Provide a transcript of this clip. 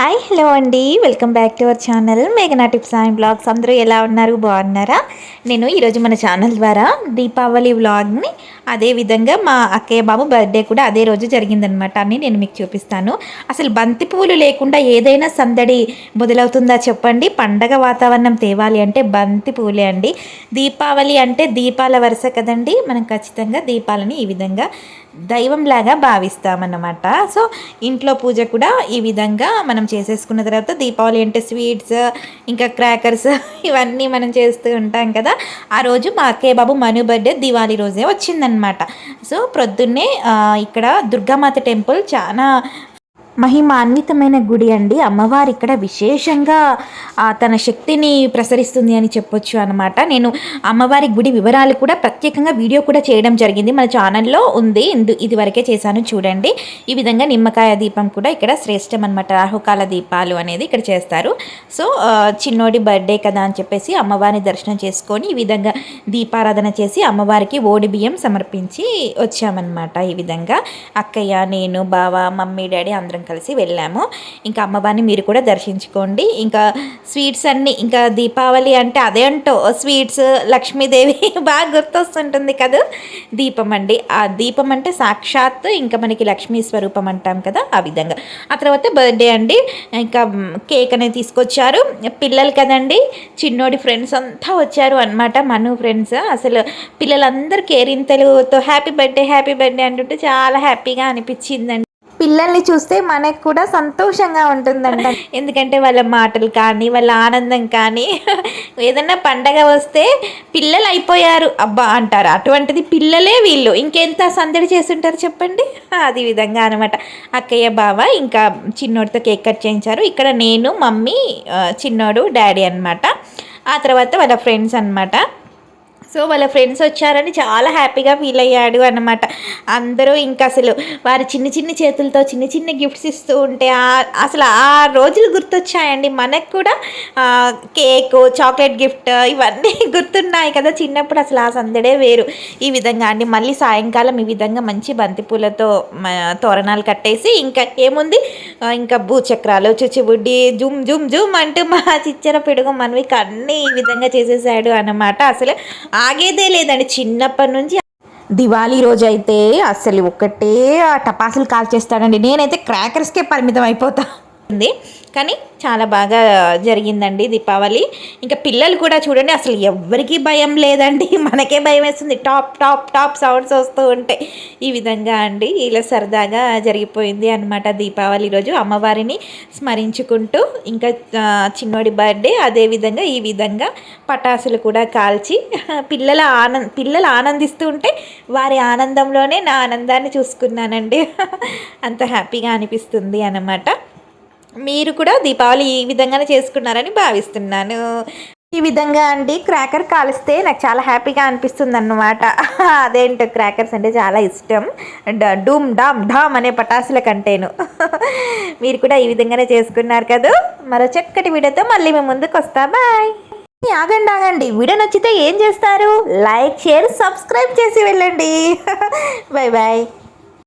Hi hello అండి. Welcome back to our channel మేఘనా tips and blogs. అందరూ ఎలా ఉన్నారు? బాగున్నారా? నేను ఈరోజు మన ఛానల్ ద్వారా దీపావళి వ్లాగ్ని అదేవిధంగా మా అక్కయ్య బాబు బర్త్డే కూడా అదే రోజు జరిగిందనమాట అని నేను మీకు చూపిస్తాను. అసలు బంతి పువ్వులు లేకుండా ఏదైనా సందడి మొదలవుతుందా చెప్పండి? పండగ వాతావరణం తేవాలి అంటే బంతి పువ్వులే అండి. దీపావళి అంటే దీపాల వరుస కదండి. మనం ఖచ్చితంగా దీపాలని ఈ విధంగా దైవంలాగా భావిస్తామన్నమాట. సో ఇంట్లో పూజ కూడా ఈ విధంగా మనం చేసేసుకున్న తర్వాత దీపావళి అంటే స్వీట్స్ ఇంకా క్రాకర్స్ ఇవన్నీ మనం చేస్తూ ఉంటాం కదా. ఆ రోజు మా అక్కయ్య బాబు మను బర్త్డే దివాళీ రోజే వచ్చిందనమాట సో ప్రొద్దున్నే ఇక్కడ దుర్గామాత టెంపుల్ చాలా మహిమాన్వితమైన గుడి అండి. అమ్మవారు ఇక్కడ విశేషంగా తన శక్తిని ప్రసరిస్తుంది అని చెప్పొచ్చు అనమాట నేను అమ్మవారి గుడి వివరాలు కూడా ప్రత్యేకంగా వీడియో కూడా చేయడం జరిగింది. మన ఛానల్లో ఉంది. ఇందు ఇదివరకే చేశాను చూడండి. ఈ విధంగా నిమ్మకాయ దీపం కూడా ఇక్కడ శ్రేష్టం అనమాట రాహుకాల దీపాలు అనేది ఇక్కడ చేస్తారు. సో చిన్నోడి బర్త్డే కదా అని చెప్పేసి అమ్మవారిని దర్శనం చేసుకొని ఈ విధంగా దీపారాధన చేసి అమ్మవారికి ఓడి బియ్యం సమర్పించి వచ్చామన్నమాట ఈ విధంగా. అక్కయ్య నేను బావ మమ్మీ డాడీ అందరం కలిసి వెళ్ళాము. ఇంకా అమ్మవారిని మీరు కూడా దర్శించుకోండి. ఇంకా స్వీట్స్ అన్నీ ఇంకా దీపావళి అంటే అదే అంటో స్వీట్స్ లక్ష్మీదేవి బాగా గుర్తొస్తుంటుంది కదా? దీపం అండి. ఆ దీపం అంటే సాక్షాత్ ఇంకా మనకి లక్ష్మీ స్వరూపం అంటాం కదా ఆ విధంగా. ఆ తర్వాత బర్త్డే అండి. ఇంకా కేక్ అనేది తీసుకొచ్చారు. పిల్లలు కదండి చిన్నోడి ఫ్రెండ్స్ అంతా వచ్చారు అనమాట మను ఫ్రెండ్స్ అసలు పిల్లలందరూ కేరింతలుతో హ్యాపీ బర్త్డే హ్యాపీ బర్త్డే అంటుంటే చాలా హ్యాపీగా అనిపించిందండి. పిల్లల్ని చూస్తే మనకు కూడా సంతోషంగా ఉంటుందంట. ఎందుకంటే వాళ్ళ మాటలు కానీ వాళ్ళ ఆనందం కానీ ఏదన్నా పండగ వస్తే పిల్లలు అయిపోయారు. అబ్బా అంటారు. అటువంటిది పిల్లలే వీళ్ళు. ఇంకెంత సందడి చేస్తుంటారు చెప్పండి? అది విధంగా అనమాట అక్కయ్య బావ ఇంకా చిన్నోడితో కేక్ కట్ చేయించారు. ఇక్కడ నేను మమ్మీ చిన్నోడు డాడీ అనమాట ఆ తర్వాత వాళ్ళ ఫ్రెండ్స్ అనమాట సో వాళ్ళ ఫ్రెండ్స్ వచ్చారని చాలా హ్యాపీగా ఫీల్ అయ్యాడు అనమాట అందరూ ఇంకా అసలు వారి చిన్న చిన్న చేతులతో చిన్న చిన్న గిఫ్ట్స్ ఇస్తూ ఉంటే అసలు ఆ రోజులు గుర్తొచ్చాయండి. మనకు కూడా కేక్ చాక్లెట్ గిఫ్ట్ ఇవన్నీ గుర్తున్నాయి కదా. చిన్నప్పుడు అసలు ఆ సందడే వేరు. ఈ విధంగా అండి. మళ్ళీ సాయంకాలం ఈ విధంగా మంచి బంతిపూలతో తోరణాలు కట్టేసి ఇంకా ఏముంది? ఇంకా భూచక్రాలు చుచిబుడ్డి జుమ్ జుమ్ జుమ్ అంటూ మా చిచ్చర పిడుగు మనవి అన్నీ ఈ విధంగా చేసేసాడు అనమాట అసలు ఆగేదే లేదండి. చిన్నప్పటి నుంచి దివాళీ రోజు అయితే అసలు ఒక్కటే టపాసులు కాల్చేస్తాడండి. నేనైతే క్రాకర్స్కే పరిమితం అయిపోతా. ఉంది. కానీ చాలా బాగా జరిగిందండి దీపావళి. ఇంకా పిల్లలు కూడా చూడండి అసలు ఎవరికి భయం లేదండి. మనకే భయం వేస్తుంది. టాప్ టాప్ టాప్ సౌండ్స్ వస్తూ ఉంటాయి ఈ విధంగా అండి. ఇలా సరదాగా జరిగిపోయింది అనమాట దీపావళి రోజు. అమ్మవారిని స్మరించుకుంటూ ఇంకా చిన్నోడి బర్త్డే అదేవిధంగా ఈ విధంగా పటాసులు కూడా కాల్చి పిల్లల ఆనంద పిల్లలు ఆనందిస్తూ ఉంటే వారి ఆనందంలోనే నా ఆనందాన్ని చూసుకున్నానండి. అంత హ్యాపీగా అనిపిస్తుంది అన్నమాట. మీరు కూడా దీపావళి ఈ విధంగానే చేసుకున్నారని భావిస్తున్నాను. ఈ విధంగా అండి. క్రాకర్ కాలిస్తే నాకు చాలా హ్యాపీగా అనిపిస్తుంది అన్నమాట అదేంటో క్రాకర్స్ అంటే చాలా ఇష్టం. డూమ్ డామ్ డామ్ అనే పటాసుల కంటేను. మీరు కూడా ఈ విధంగానే చేసుకున్నారు కదా? మరో చక్కటి వీడియోతో మళ్ళీ మేము ముందుకు వస్తా. బాయ్! ఆగండి ఆగండి. వీడియో నచ్చితే ఏం చేస్తారు? లైక్ షేర్ సబ్స్క్రైబ్ చేసి వెళ్ళండి. Bye bye.